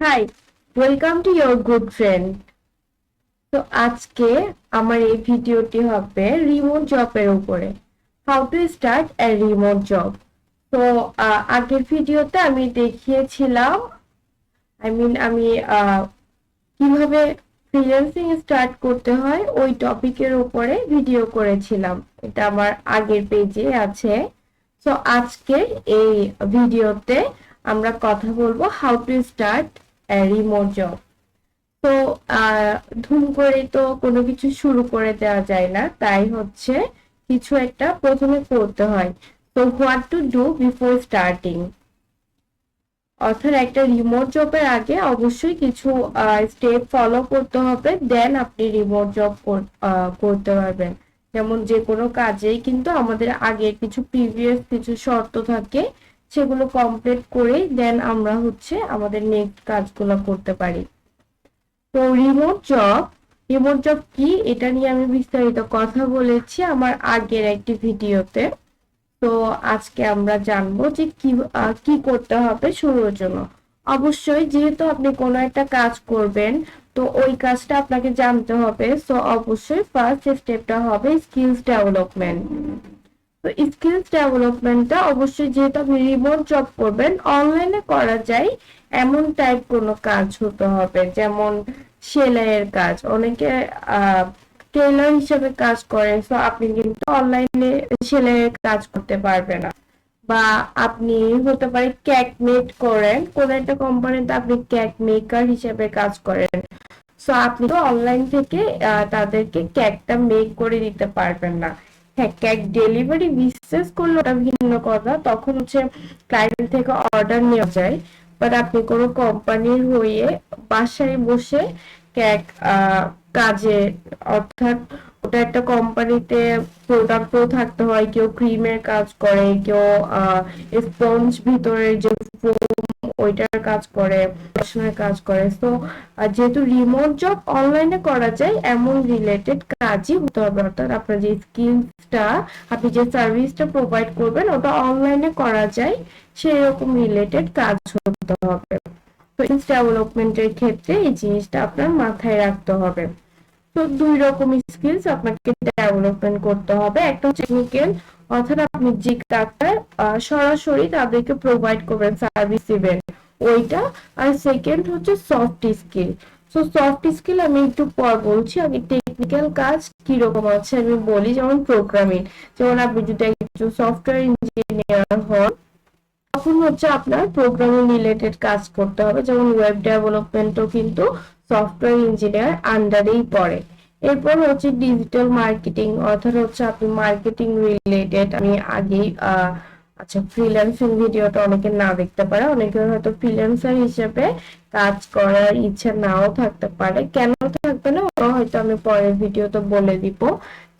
Hi welcome to your good friend তো আজকে আমার এই ভিডিওটি হবে রিমোট জবের উপরে। How to start a remote job তো আগের ভিডিওতে আমি দেখিয়েছিলাম আই মিন আমি কীভাবে ফ্রিল্যান্সিং স্টার্ট করতে হয়, ওই টপিকের উপরে ভিডিও করেছিলাম। এটা আমার আগের পেজে আছে। তো আজকের এই ভিডিওতে আমরা কথা বলব how to start remote job তো ধুম করে তো কোনো কিছু শুরু করে দেওয়া যায় না। তাই হচ্ছে কিছু একটা প্রথমে করতে হয়। তো what to do before starting অর্থাৎ একটা রিমোট জবের আগে অবশ্যই কিছু স্টেপ ফলো করতে হবে। দেন আপনি রিমোট জব করতে পারবেন। যেমন যে কোনো কাজেই কিন্তু আমাদের আগের কিছু প্রিভিয়াস কিছু শর্ত থাকে। সেগুলো কমপ্লিট করে দেন আমরা হচ্ছে আমাদের নেক্সট কাজগুলো করতে পারি। তো রিমোট জব রিমোট জব কি? এটা নিয়ে আমি বিস্তারিত কথা বলেছি আমার আগের একটি ভিডিওতে। তো আজকে আমরা জানব যে কি কি করতে হবে শুরুর জন্য। অবশ্যই যেহেতু আপনি কোনো একটা কাজ করবেন, তো ওই কাজটা আপনাকে জানতে হবে। সো অবশ্যই ফার্স্ট স্টেপটা হবে স্কিলস ডেভেলপমেন্ট তো স্কিলস ডেভেলপমেন্টটা অবশ্যই যেহেতু আপনি রিমোট জব করবেন অনলাইনে করা যায়, এমন টাইপ কোনো কাজ হতে হবে। যেমন সেলাইয়ের কাজ, অনেকে টেলার হিসেবে কাজ করে তো আপনি কিন্তু অনলাইনে সেলাইয়ের কাজ করতে পারবেন না। বা আপনি হতে পারে কেক মেক করেন, কোন একটা কোম্পানিতে আপনি কেক মেকার হিসেবে কাজ করেন। সো আপনি তো অনলাইন থেকে তাদেরকে কেকটা মেক করে দিতে পারবেন না। হ্যাঁ কেক ডেলিভারি বিশেষ করলে ওটা ভিন্ন কথা। তখন হচ্ছে ক্লায়েন্ট থেকে অর্ডার নেওয়া যায়। বাট আপনি কোনো কোম্পানির হয়ে বাসায় বসে কেক কাজে, অর্থাৎ ওটা একটা কোম্পানিতে প্রোডাক্টও থাকতে হয়, কেউ ক্রিমের কাজ করে, কেউ স্পঞ্জ ভিতরে যে ওইটার কাজ করে, পড়াশোনার কাজ করে। তো যেহেতু রিমোট জব অনলাইনে করা যায়, এমন রিলেটেড কাজই হতে হবে। অর্থাৎ আপনার যে স্কিলসটা আপনি যে সার্ভিসটা প্রোভাইড করবেন, ওটা অনলাইনে করা যায় সেই রকম রিলেটেড কাজ হতে হবে। তো ডেভেলপমেন্টের ক্ষেত্রে এই জিনিসটা আপনার মাথায় রাখতে হবে। তো দুই রকম স্কিলস আপনাকে ডেভেলপমেন্ট করতে হবে। একটা টেকনিক্যাল অর্থাৎ আপনি যে কাজটা সরাসরি তাদেরকে প্রোভাইড করবেন সার্ভিস দিবেন। ওইটা, আর সেকেন্ড হচ্ছে soft skill so soft skill আমি একটু পর বলছি আগে টেকনিক্যাল কাজ কি রকম আছে আমি বলি, যেমন প্রোগ্রামিং যেমন আপনি যদি একজন সফটওয়্যার ইঞ্জিনিয়ার হন, তখন হচ্ছে আপনার প্রোগ্রামিং রিলেটেড কাজ করতে হবে। যেমন ওয়েব ডেভেলপমেন্টও কিন্তু সফটওয়্যার ইঞ্জিনিয়ার আন্ডারেই পড়ে। এরপর হচ্ছে ডিজিটাল মার্কেটিং অর্থাৎ হচ্ছে আপনি মার্কেটিং রিলেটেড আমি আগেই আচ্ছা ফ্রিল্যান্সিং ভিডিওটা অনেকে না দেখতে পারে, অনেকে হয়তো ফ্রিল্যান্সার হিসেবে কাজ করার ইচ্ছা নাও থাকতে পারে। কেন থাকবে না? ওটা হয়তো আমি পরের ভিডিওতে বলে দিব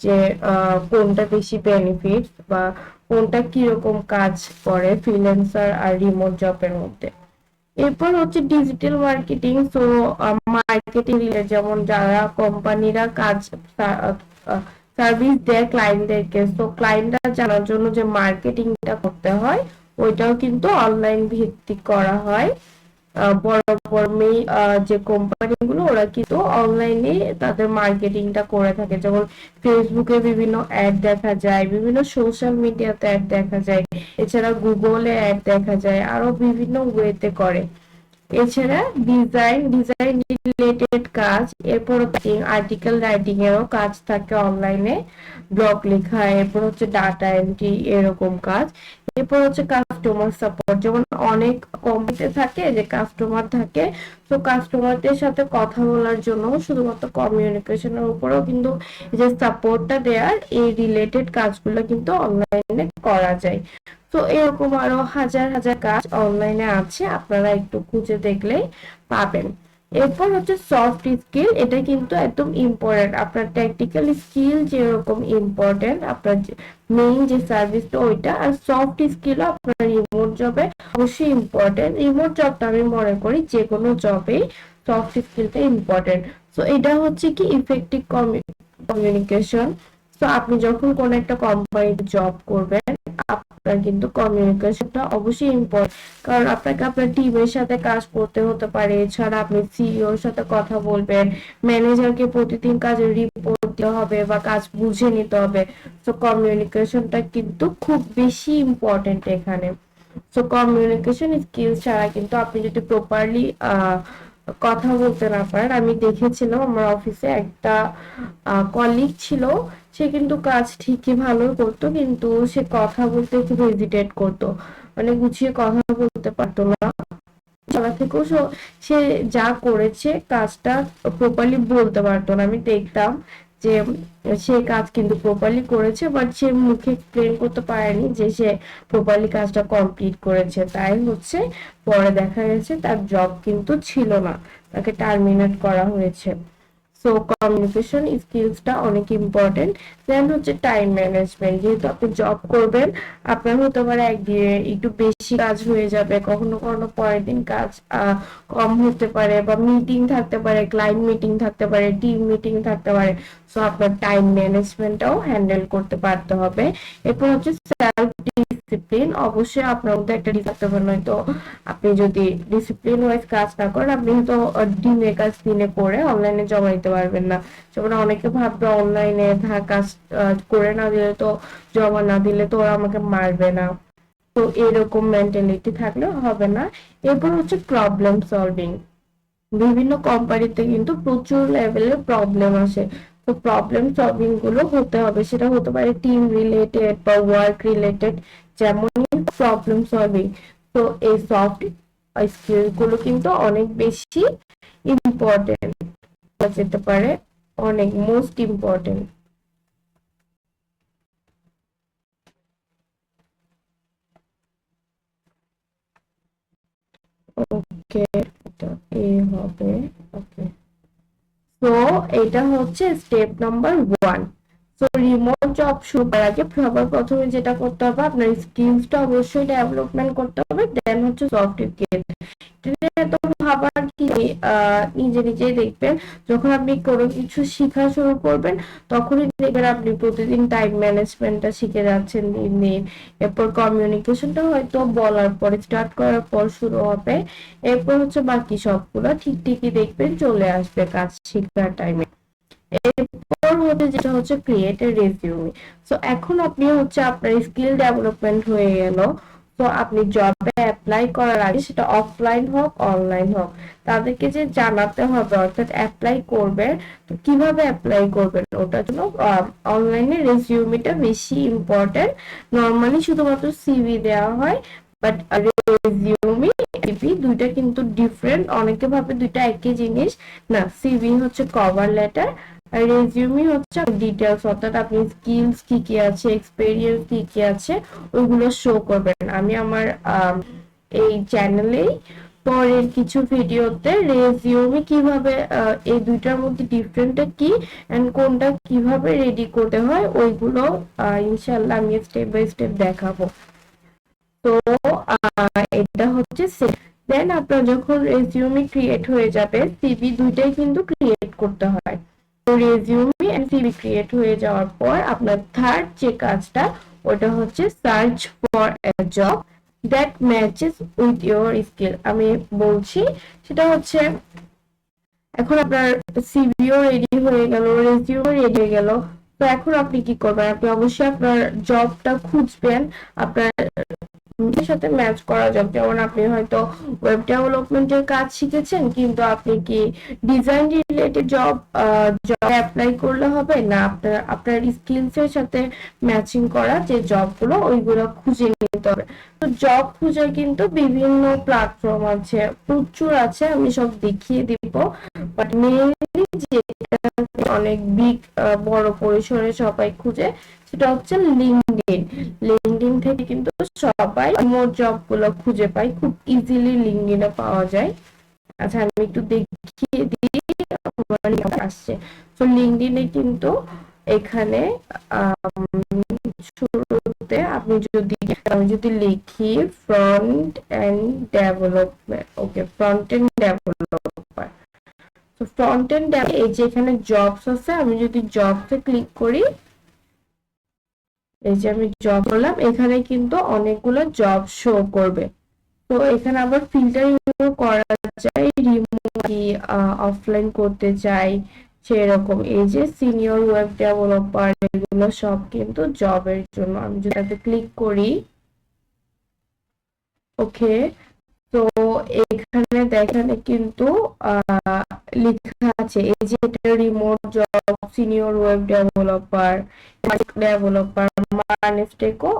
যে কোনটা বেশি বেনিফিট বা কোনটা কীরকম কাজ করে ফ্রিল্যান্সার আর রিমোট জবের মধ্যে। এরপর হচ্ছে ডিজিটাল মার্কেটিং সো মার্কেটিং যেমন যারা কোম্পানিরা কাজ সার্ভিস দেয় ক্লায়েন্টদেরকে সো ক্লায়েন্টরা জানার জন্য যে মার্কেটিংটা করতে হয়, ওইটাও কিন্তু অনলাইন ভিত্তিক করা হয়। বড় বড় মেই যে কোম্পানিগুলো ওরা কিন্তু অনলাইনে তাদের মার্কেটিংটা করে থাকে। যেমন ফেসবুকে বিভিন্ন অ্যাড দেখা যায়, বিভিন্ন সোশ্যাল মিডিয়াতে অ্যাড দেখা যায়। এছাড়া গুগলে অ্যাড দেখা যায়, আরও বিভিন্ন ওয়েতে করে। এছাড়া ডিজাইন ডিজাইন রিলেটেড কাজ, এরপর আর্টিকেল রাইটিং এরও কাজ থাকে অনলাইনে ব্লগ লেখা, এরপর হচ্ছে ডাটা এন্ট্রি এরকম কাজ। এরপর হচ্ছে কাস্টমার সাপোর্ট যেমন অনেক কোম্পানিতে থাকে যে কাস্টমার থাকে, তো কাস্টমারদের সাথে কথা বলার জন্য শুধুমাত্র কমিউনিকেশনের উপরেও কিন্তু যে সাপোর্টটা দেওয়ার এই রিলেটেড কাজগুলো কিন্তু অনলাইনে করা যায়। তো এরকম আরও হাজার হাজার কাজ অনলাইনে আছে, আপনারা একটু খুঁজে দেখলেই পাবেন। এরপর হচ্ছে সফট স্কিল এটা কিন্তু একদম ইম্পর্টেন্ট আপনার টেকনিক্যাল স্কিল যেরকম ইম্পর্টেন্ট আপনার মেইন যে সার্ভিসটা ওইটা, আর সফট স্কিলও আপনার রিমোট জবে অবশ্যই ইম্পর্টেন্ট রিমোট জবটা আমি মনে করি যে কোনো জবে সফট স্কিলটা ইম্পর্টেন্ট সো এটা হচ্ছে কি ইফেক্টিভ কমিউনিকেশন তো আপনি যখন কোন একটা কোম্পানিতে জব করবেন, আপনার কিন্তু কমিউনিকেশনটা অবশ্যই ইম্পর্টেন্ট কারণ আপনাকে আপনার টিমের সাথে কাজ করতে হতে পারে। এছাড়া আপনি সিইওর সাথে কথা বলবেন ম্যানেজারকে প্রতিদিন কাজের রিপোর্ট দিতে হবে বা কাজ বুঝে নিতে হবে। তো কমিউনিকেশনটা কিন্তু খুব বেশি ইম্পর্টেন্ট এখানে। সো কমিউনিকেশন স্কিলস ছাড়া কিন্তু আপনি যদি প্রপারলি কথা বলতে না পারেন, আমি দেখেছিলাম আমার অফিসে একটা কলিগ ছিল সে কিন্তু কাজ ঠিকই ভালো করতো, কিন্তু সে কথা বলতে খুব হেজিটেট করতো। মানে গুছিয়ে কথা বলতে পারতো না। সবার থেকেও সে যা করেছে কাজটা প্রপারলি বলতে পারতো না। আমি দেখতাম যে সে কাজ কিন্তু প্রপারলি করেছে বাট সে মুখে এক্সপ্লেন করতে পারেনি যে সে প্রপারলি কাজটা কমপ্লিট করেছে। তাই হচ্ছে পরে দেখা গেছে তার জব কিন্তু ছিল না। তাকে টার্মিনেট করা হয়েছে। সো কমিউনিকেশন স্কিলসটা অনেক ইম্পর্টেন্ট দেন হচ্ছে টাইম ম্যানেজমেন্ট যেহেতু আপনি জব করবেন, আপনার হতে পারে একদিনে একটু বেশি কাজ হয়ে যাবে, কখনো কখনো পরের দিন কাজ কম হতে পারে বা মিটিং থাকতে পারে ক্লায়েন্ট মিটিং থাকতে পারে টিম মিটিং থাকতে পারে। সো আপনার টাইম ম্যানেজমেন্টটাও হ্যান্ডেল করতে পারতে হবে। এরপর হচ্ছে সেলফ ডিসিপ্লিন অবশ্যই আপনার মধ্যে একটা থাকতে হবে আপনি যদি ডিসিপ্লিন ওয়াইজ কাজ না করেন, আপনি হয়তো দিনে কাজ দিনে করে অনলাইনে জমা দিতে পারবেন না। যেমন অনেকে ভাববে অনলাইনে কাজ করে না দিলে তো জমা না দিলে তো ওরা আমাকে মারবে না। তো এরকম মেন্টালিটি থাকলে হবে না। এরপর হচ্ছে প্রবলেম সলভিং বিভিন্ন কোম্পানিতে কিন্তু প্রচুর লেভেলের প্রবলেম আসে। তো প্রবলেম সলভিংগুলো হতে হবে। সেটা হতে পারে টিম রিলেটেড বা ওয়ার্ক রিলেটেড যেমন প্রবলেম সলভিং তো এই সফট স্কিলগুলো কিন্তু অনেক বেশি ইম্পর্টেন্ট যেতে পারে। অনেক মোস্ট ইম্পর্টেন্ট ওকে এটা এ হবে। তো এটা হচ্ছে step number one so remote job শুরু করার আগে সবার প্রথমে যেটা করতে হবে, আপনার স্কিলসটা অবশ্যই ডেভেলপমেন্ট করতে হবে দেন হচ্ছে সফটওয়্যার কি নিজে নিজেই দেখবেন। যখন আপনি কোনো কিছু শেখা শুরু করবেন, তখনই দেখবেন আপনি প্রতিদিন টাইম ম্যানেজমেন্টটা শিখে যাচ্ছেন দিন দিন। এরপর কমিউনিকেশনটা হয়তো বলার পরে স্টার্ট করার পর শুরু হবে। এরপর হচ্ছে বাকি সবগুলো ঠিক ঠিকই দেখবেন, চলে আসবে কাজ শেখার টাইমে এরপর হচ্ছে যেটা হচ্ছে ক্রিয়েট রেজিউমি সো এখন আপনি হচ্ছে আপনার স্কিল ডেভেলপমেন্ট হয়ে গেল। তো আপনি জবে অ্যাপ্লাই করার আগে সেটা অফলাইন হোক অনলাইন হোক, তাদেরকে যে জানাতে হবে, অর্থাৎ অ্যাপ্লাই করবে তো কীভাবে অ্যাপ্লাই করবেন ওটার জন্য অনলাইনে রেজিউমিটা বেশি ইম্পর্টেন্ট নর্মালি শুধুমাত্র সিভি দেওয়া হয় বাট রেজিউমি সিভি দুইটা কিন্তু ডিফারেন্ট অনেকে ভাবে দুইটা একই জিনিস। না সিভি হচ্ছে কভার লেটার রেজিউমি হচ্ছে ডিটেলস অর্থাৎ আপনি স্কিলস কি কি আছে এক্সপেরিয়েন্স কি কি আছে, ওইগুলো শো করবেন। আমি আমার এই চ্যানেলেই পরের কিছু ভিডিওতে রেজিউমি কীভাবে এই দুইটার মধ্যে ডিফারেন্টটা কি এন্ড কোনটা কীভাবে রেডি করতে হয়, ওইগুলো ইনশাআল্লাহ আমি স্টেপ বাই স্টেপ দেখাবো। তো এটা হচ্ছে দেন আপনার যখন রেজিউমি ক্রিয়েট হয়ে যাবে সিভি দুইটাই কিন্তু ক্রিয়েট করতে হয়। রেজিউমি এন্ড সিভি ক্রিয়েট হয়ে যাওয়ার পর আপনার থার্ড যে কাজটা, ওটা হচ্ছে search for job that matches with your skill আমি বলছি, সেটা হচ্ছে, এখন আপনার সিভিও রেডি হয়ে গেল রেজিউমও রেডি হয়ে গেল। তো এখন আপনি কি করবেন? আপনি অবশ্যই আপনার জবটা খুঁজবেন, আপনার সাথে ম্যাচ করা যাবে যেমন আপনি হয়তো ওয়েব ডেভেলপমেন্টের কাজ শিখেছেন, কিন্তু আপনি কি design related job job apply করলে হবে? না, আপনার আপনার স্কিলস এর সাথে ম্যাচিং করা যে জবগুলো ওইগুলো খুঁজে নিতে হবে। তো জব খুঁজে কিন্তু বিভিন্ন প্ল্যাটফর্ম আছে, প্রচুর আছে, আমি সব দেখিয়ে দিব। বাট মেইনলি অনেক বিগ বড় পরিসরে সবাই খুঁজে, সেটা হচ্ছে লিঙ্কডিন লিঙ্কডিন থেকে কিন্তু সবাই মোট জবগুলো খুঁজে পাই খুব ইজিলি লিঙ্কডিনে পাওয়া যায়। আচ্ছা আমি একটু দেখিয়ে দিই আসছে। তো লিঙ্কডিনে কিন্তু এখানে শুরুতে আপনি যদি, আমি যদি লিখি front end development okay front end developer তো ফ্রন্ট এন্ড এই যে এখানে জবস আছে, আমি যদি জবসে ক্লিক করি, এই যে আমি জব করলাম, এখানে কিন্তু অনেকগুলো জব শো করবে। তো, এখানে আবার ফিল্টার করা যায় রিমুভ কি অফলাইন করতে চাই, সেরকম। এই যে সিনিয়র ওয়েব ডেভেলপার এগুলো সব কিন্তু জবের জন্য। আমি যদি ক্লিক করি ওকে এখানে দেখেন কিন্তু লেখা আছে, এই যে remote job senior web developer developer মানেস্টেকো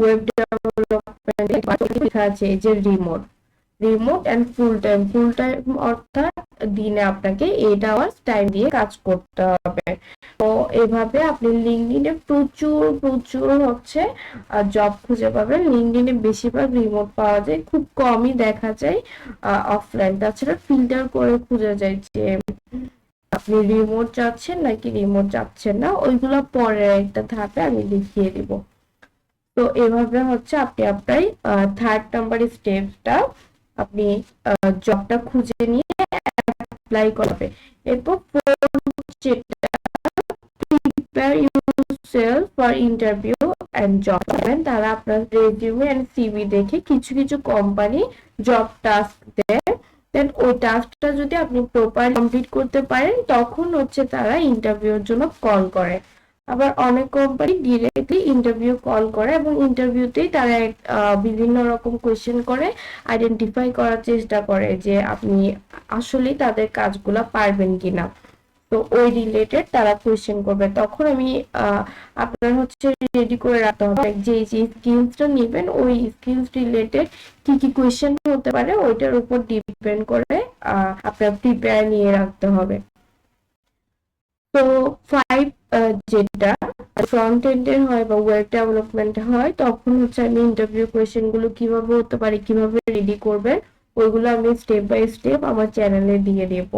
web development লেখা আছে, এই যে remote remote and full time full time অর্থাৎ দিনে আপনাকে এইট আওয়ার্স টাইম দিয়ে কাজ করতে হবে। তো এভাবে আপনি লিঙ্কডিনে প্রচুর প্রচুর হচ্ছে জব খুঁজে পাবেন। লিঙ্কডিনে বেশিরভাগ রিমোট পাওয়া যায়, খুব কমই দেখা যায় অফলাইন তাছাড়া ফিল্টার করে খুঁজে যায় যে আপনি রিমোট চাচ্ছেন নাকি রিমোট চাচ্ছেন না, ওইগুলো পরে একটা ধাপে আমি দেখিয়ে দিব। তো এভাবে হচ্ছে আপনি আপনার থার্ড নাম্বার স্টেপটা আপনি জবটা খুঁজে নিয়ে অ্যাপ্লাই করবে এরপর যেটা prepare yourself for interview and job তারা আপনার রেজিউমে এন্ড সিভি দেখে কিছু কিছু কোম্পানি জব টাস্ক দেয়। দেন ওই টাস্কটা যদি আপনি প্রপার কমপ্লিট করতে পারেন, তখন হচ্ছে তারা ইন্টারভিউর জন্য কল করে। আবার অনেক কোম্পানি ডিরেক্টলি ইন্টারভিউ কল করে এবং ইন্টারভিউতেই তারা বিভিন্ন রকম কোয়েশ্চেন করে আইডেন্টিফাই করার চেষ্টা করে যে আপনি আসলেই তাদের কাজগুলো পারবেন কিনা। তো ওই রিলেটেড তারা কোয়েশ্চেন করবে। তখন আমি আপনার হচ্ছে রেডি করে রাখতে হবে যে যে স্কিলসটা নেবেন, ওই স্কিলস রিলেটেড কি কি কোয়েশ্চেন হতে পারে ওইটার উপর ডিপেন্ড করে আপনার প্রিপেয়ার নিয়ে রাখতে হবে। তো ফাইভ যেটা ফ্রন্ট এন্ডের হয় বা ওয়েব ডেভেলপমেন্ট হয়, তখন হচ্ছে আমি ইন্টারভিউ কোয়েশ্চেনগুলো কীভাবে হতে পারে, কীভাবে রেডি করবেন, ওইগুলো আমি স্টেপ বাই স্টেপ আমার চ্যানেলে দিয়ে দেব।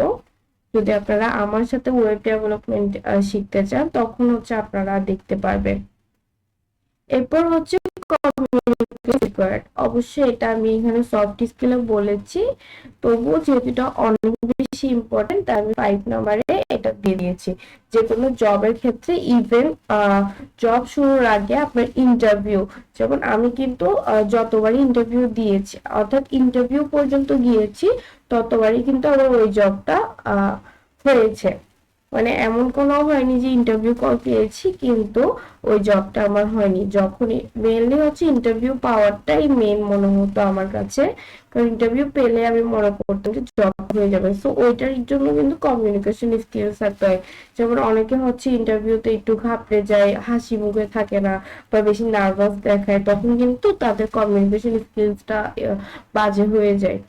যদি আপনারা আমার সাথে ওয়েব ডেভেলপমেন্ট শিখতে চান, তখন হচ্ছে আপনারা দেখতে পারবেন। এরপর হচ্ছে রিকোয়ার্ড অবশ্যই এটা আমি এখানে সফট স্কিলে বলেছি। তবুও যেহেতু এটা অনেক বেশি ইম্পর্টেন্ট তাই আমি ফাইভ নাম্বারে এটা দিয়ে দিয়েছি। যে কোনো জবের ক্ষেত্রে ইভেন জব শুরুর আগে আপনার ইন্টারভিউ যেমন আমি কিন্তু যতবারই ইন্টারভিউ দিয়েছি, অর্থাৎ ইন্টারভিউ পর্যন্ত গিয়েছি, ততবারই কিন্তু আমার ওই জবটা হয়েছে। মানে এমন কোনো হয়নি যে ইন্টারভিউ কল পেয়েছি, কিন্তু ওই জবটা আমার হয়নি। যখনই মেনলি হচ্ছে ইন্টারভিউ পাওয়ারটাই মেন মনে হতো আমার কাছে। কারণ ইন্টারভিউ পেলে আমি মনে করতাম যে জব হয়ে যাবে। সো ওইটার জন্য কিন্তু কমিউনিকেশন স্কিলস থাকতে হয় যেমন অনেকে হচ্ছে ইন্টারভিউতে একটু ঘাবড়ে যায়, হাসি মুখে থাকে না বা বেশি নার্ভাস দেখায়, তখন কিন্তু তাদের কমিউনিকেশন স্কিলসটা বাজে হয়ে যায়।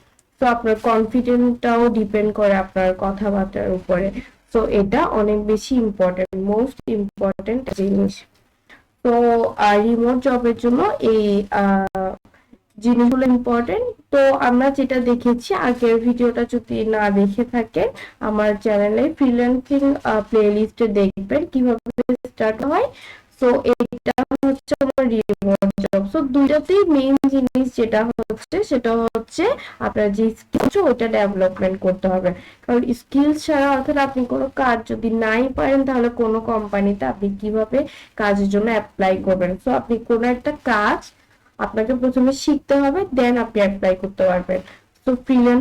তো আপনার কনফিডেন্টটাও ডিপেন্ড করে আপনার কথাবার্তার উপরে। তো এটা অনেক বেশি ইম্পর্টেন্ট মোস্ট ইম্পর্টেন্ট জিনিস। তো রিমোট জবের জন্য এই জিনিসগুলো ইম্পর্টেন্ট তো, আমরা যেটা দেখেছি, আগের ভিডিওটা যদি না দেখে থাকেন, আমার চ্যানেলে ফ্রিল্যান্সিং প্লে লিস্টে দেখবেন কীভাবে স্টার্ট হয়। সো এটা হচ্ছে আমার রিমোট জব সো দুইটাতেই মেইন জিনিস যেটা হচ্ছে, সেটা হচ্ছে আপনার যে স্কিল ডেভেলপমেন্ট করতে হবে। কারণ স্কিলস ছাড়া অর্থাৎ আপনি কোনো কাজ যদি নাই পারেন, তাহলে কোনো কোম্পানিতে আপনি কীভাবে কাজের জন্য অ্যাপ্লাই করবেন? সো আপনি কোনো একটা কাজ আপনাকে প্রথমে শিখতে হবে দেন আপনি অ্যাপ্লাই করতে পারবেন। তো ফ্রিল্যান্স